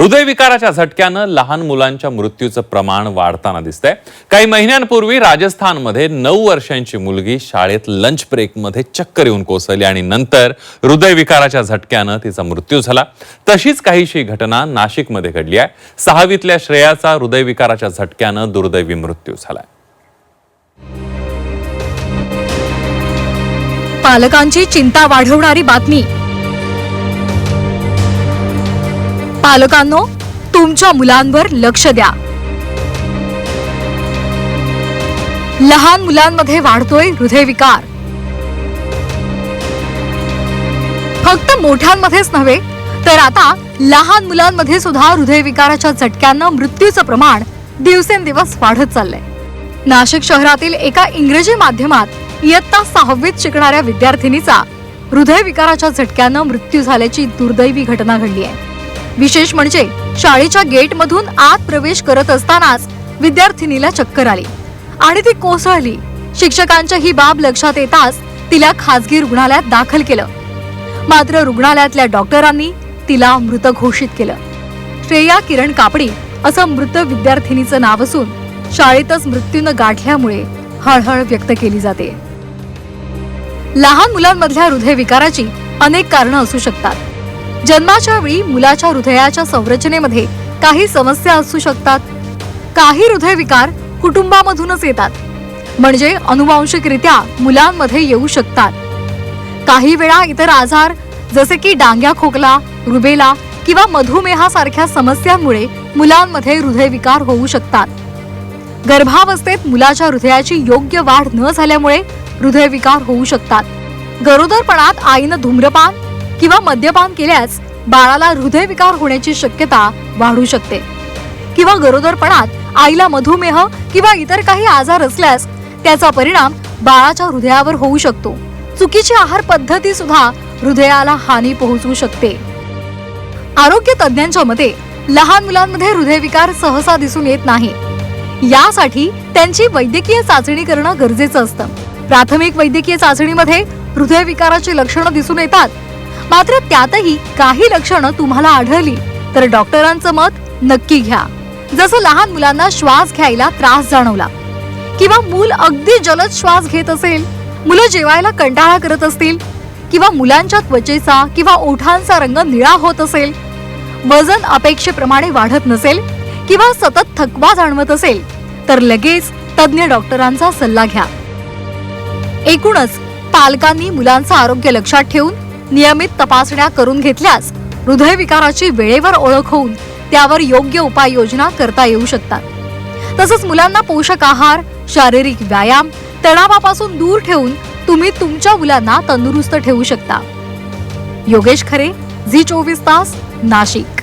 हृदयविकाराच्या झटक्यानं लहान मुलांच्या मृत्यूचं प्रमाण वाढताना दिसतंय. काही महिन्यांपूर्वी राजस्थानमध्ये नऊ वर्षांची मुलगी शाळेत लंच ब्रेकमध्ये चक्कर येऊन कोसळली आणि नंतर हृदयविकाराच्या झटक्यानं तिचा मृत्यू झाला. तशीच काहीशी घटना नाशिकमध्ये घडली आहे. सहावीतल्या श्रेयाचा हृदयविकाराच्या झटक्यानं दुर्दैवी मृत्यू झालाय. पालकांची चिंता वाढवणारी बातमी. पालकांनो तुमच्या मुलांवर लक्ष द्या. लहान मुलांमध्ये वाढतोय हृदयविकार. फक्त मोठ्यांमध्येच नव्हे तर आता लहान मुलांमध्ये सुद्धा हृदयविकाराच्या झटक्यानं मृत्यूचं प्रमाण दिवसेंदिवस वाढत चाललंय. नाशिक शहरातील एका इंग्रजी माध्यमात इयत्ता सहावीत शिकणाऱ्या विद्यार्थिनीचा हृदयविकाराच्या झटक्यानं मृत्यू झाल्याची दुर्दैवी घटना घडली आहे. विशेष म्हणजे शाळेच्या गेटमधून आत प्रवेश करत असतानाच विद्यार्थिनीला चक्कर आली. आणि ती कोसळली. शिक्षकांच्या ही बाब लक्षात येताच तिला खासगी रुग्णालयात दाखल केलं. मात्र रुग्णालयातल्या डॉक्टरांनी तिला मृत घोषित केलं. श्रेया किरण कापडी असं मृत विद्यार्थिनीचं नाव असून शाळेतच मृत्यूनं गाठल्यामुळे हळहळ व्यक्त केली जाते. लहान मुलांमधल्या हृदयविकाराची अनेक कारणं असू शकतात. जन्माच्या वेळी मुलाच्या हृदयाच्या संरचनेमध्ये काही समस्या असू शकतात. काही हृदयविकार कुटुंबामधूनच येतात. म्हणजे अनुवांशिकरित्या मुलांमध्ये येऊ शकतात. काही वेळा इतर आजार जसे की डांग्या खोकला रुबेला किंवा मधुमेहासारख्या समस्यांमुळे मुलांमध्ये हृदयविकार होऊ शकतात. गर्भावस्थेत मुलाच्या हृदयाची योग्य वाढ न झाल्यामुळे हृदयविकार होऊ शकतात. गरोदरपणात आईनं धूम्रपान किंवा मद्यपान केल्यास बाळाला हृदयविकार होण्याची शक्यता वाढू शकते. किंवा गरोदरपणात आईला मधुमेह किंवा इतर काही आजार असल्यास त्याचा परिणाम बाळाच्या हृदयावर होऊ शकतो. चुकीची आहार पद्धती सुद्धा हृदयाला हानी पोहोचवू शकते. आरोग्य तज्ज्ञांच्या मते लहान मुलांमध्ये हृदयविकार सहसा दिसून येत नाही. यासाठी त्यांची वैद्यकीय चाचणी करणं गरजेचं असतं. प्राथमिक वैद्यकीय चाचणीमध्ये हृदयविकाराची लक्षणं दिसून येतात. मात्र त्यातही काही लक्षणं तुम्हाला आढळली तर डॉक्टरांचं मत नक्की घ्या. जसं लहान मुलांना श्वास घ्यायला त्रास जाणवला किंवा मूल अगदी जलद श्वास घेत असेल मुलं जेवायला कंटाळा करत असतील किंवा मुलांच्या त्वचेचा किंवा ओठांचा रंग निळा होत असेल वजन अपेक्षेप्रमाणे वाढत नसेल किंवा सतत थकवा जाणवत असेल तर लगेच तज्ज्ञ डॉक्टरांचा सल्ला घ्या. एकूणच पालकांनी मुलांचं आरोग्य लक्षात ठेवून नियमित तपासण्या करून घेतल्यास हृदयविकाराची वेळेवर ओळख होऊन त्यावर योग्य उपाययोजना करता येऊ शकतात. तसंच मुलांना पोषक आहार शारीरिक व्यायाम तणावापासून दूर ठेवून तुम्ही तुमच्या मुलांना तंदुरुस्त ठेवू शकता. योगेश खरे झी चोवीस तास नाशिक.